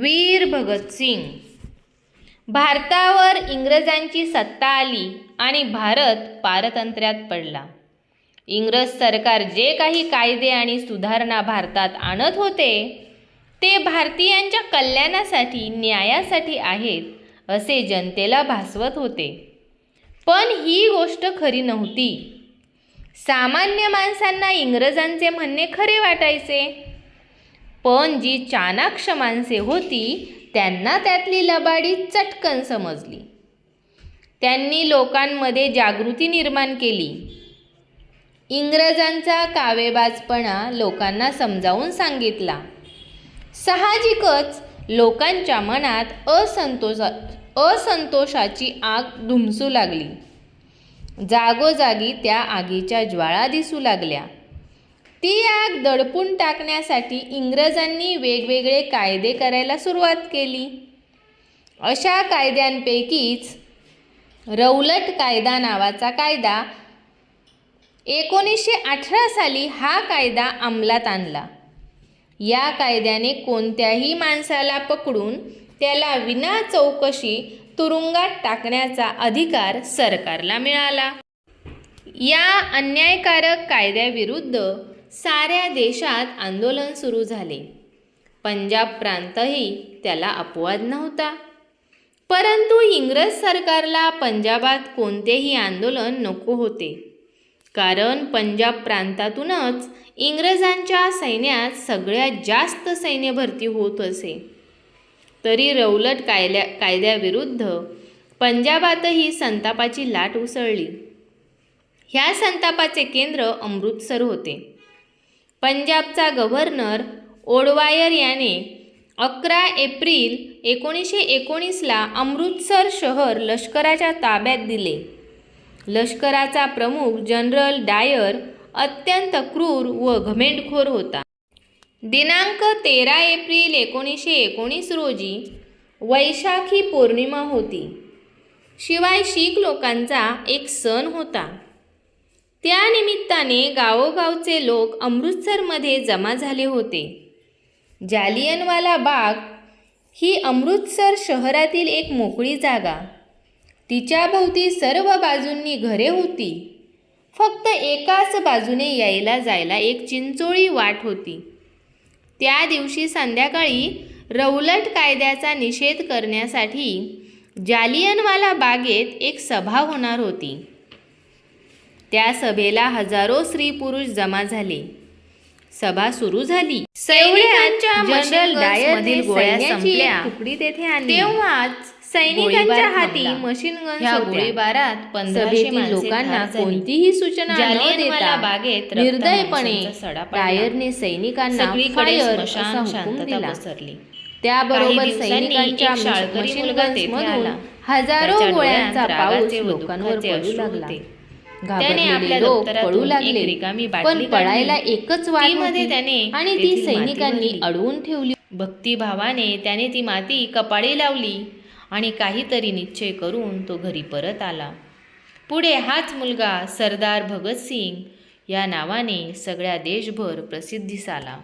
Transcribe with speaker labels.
Speaker 1: वीर भगतसिंग भारतावर इंग्रजांची सत्ता आली आणि भारत पारतंत्र्यात पडला. इंग्रज सरकार जे काही कायदे आणि सुधारणा भारतात आणत होते ते भारतीयांच्या कल्याणासाठी न्यायासाठी आहेत असे जनतेला भासवत होते. पण ही गोष्ट खरी नव्हती. सामान्य माणसांना इंग्रजांचे म्हणणे खरे वाटायचे. पण जी चाणाक्ष माणसे होती त्यांना त्यातली लबाडी चटकन समजली. त्यांनी लोकांमध्ये जागृती निर्माण केली. इंग्रजांचा कावेबाजपणा लोकांना समजावून सांगितला. साहजिकच लोकांच्या मनात असंतोषा असंतोषाची आग धुमसू लागली. जागोजागी त्या आगीच्या ज्वाळा दिसू लागल्या. ती आग दडपून टाकण्यासाठी इंग्रजांनी वेगवेगळे कायदे करायला सुरुवात केली. अशा कायद्यांपैकीच रौलट कायदा नावाचा कायदा एकोणीसशे अठरा साली हा कायदा अंमलात आणला. या कायद्याने कोणत्याही माणसाला पकडून त्याला विना चौकशी तुरुंगात टाकण्याचा अधिकार सरकारला मिळाला. या अन्यायकारक कायद्याविरुद्ध साऱ्या देशात आंदोलन सुरू झाले. पंजाब प्रांतही त्याला अपवाद नव्हता. परंतु इंग्रज सरकारला पंजाबात कोणतेही आंदोलन नको होते. कारण पंजाब प्रांतातूनच इंग्रजांच्या सैन्यात सगळ्यात जास्त सैन्य भरती होत असे. तरी रौलट कायद्या कायद्याविरुद्ध पंजाबातही संतापाची लाट उसळली. ह्या संतापाचे केंद्र अमृतसर होते. पंजाबचा गव्हर्नर ओडवायर याने अकरा एप्रिल एकोणीसशे एकोणीसला अमृतसर शहर लष्कराच्या ताब्यात दिले. लष्कराचा प्रमुख जनरल डायर अत्यंत क्रूर व घमेंडखोर होता. दिनांक तेरा एप्रिल एकोणीसशे एकोणीस रोजी वैशाखी पौर्णिमा होती. शिवाय शीख लोकांचा एक सण होता. त्यानिमित्ताने गावोगावचे लोक अमृतसरमध्ये जमा झाले होते. जालियनवाला बाग ही अमृतसर शहरातील एक मोकळी जागा. तिच्या भोवती सर्व बाजूंनी घरे होती. फक्त एकाच बाजूने यायला जायला एक चिंचोळी वाट होती. त्या दिवशी संध्याकाळी रौलट कायद्याचा निषेध करण्यासाठी जालियनवाला बागेत एक सभा होणार होती. त्या सभेला हजारो स्त्री पुरुष जमा झाले. सभा सुरू झाली. जनरल डायर मधील गोळ्या संपल्या. तुकडी तेथे तेव्हाच सैनिकांच्या हाती मशीन होत्या.
Speaker 2: गोळीबारात
Speaker 1: सभेतील लोकांना कोणतीही सूचना न देता
Speaker 2: बागेत
Speaker 1: निर्दयपणे. डायरने सैनिकांना फायर हुकूम दिला.
Speaker 2: पसरली.
Speaker 1: त्याबरोबर सैनिकांच्या मशीन. हजारो गोळ्यांचा पाऊस लोकांवर पडू लागला. घाबरलेले
Speaker 2: आपल्या
Speaker 1: लोक पळू लागले पण पळायला. एकच वाट
Speaker 2: तीमध्ये
Speaker 1: होती
Speaker 2: त्याने
Speaker 1: आणि ती सैनिकांनी. अडवून ठेवली
Speaker 2: भक्तिभावाने त्याने ती माती कपाळी लावली आणि काहीतरी निश्चय करून तो घरी परत आला पुढे हाच मुलगा सरदार भगतसिंग या नावाने सगळ्या देशभर प्रसिद्धीस आला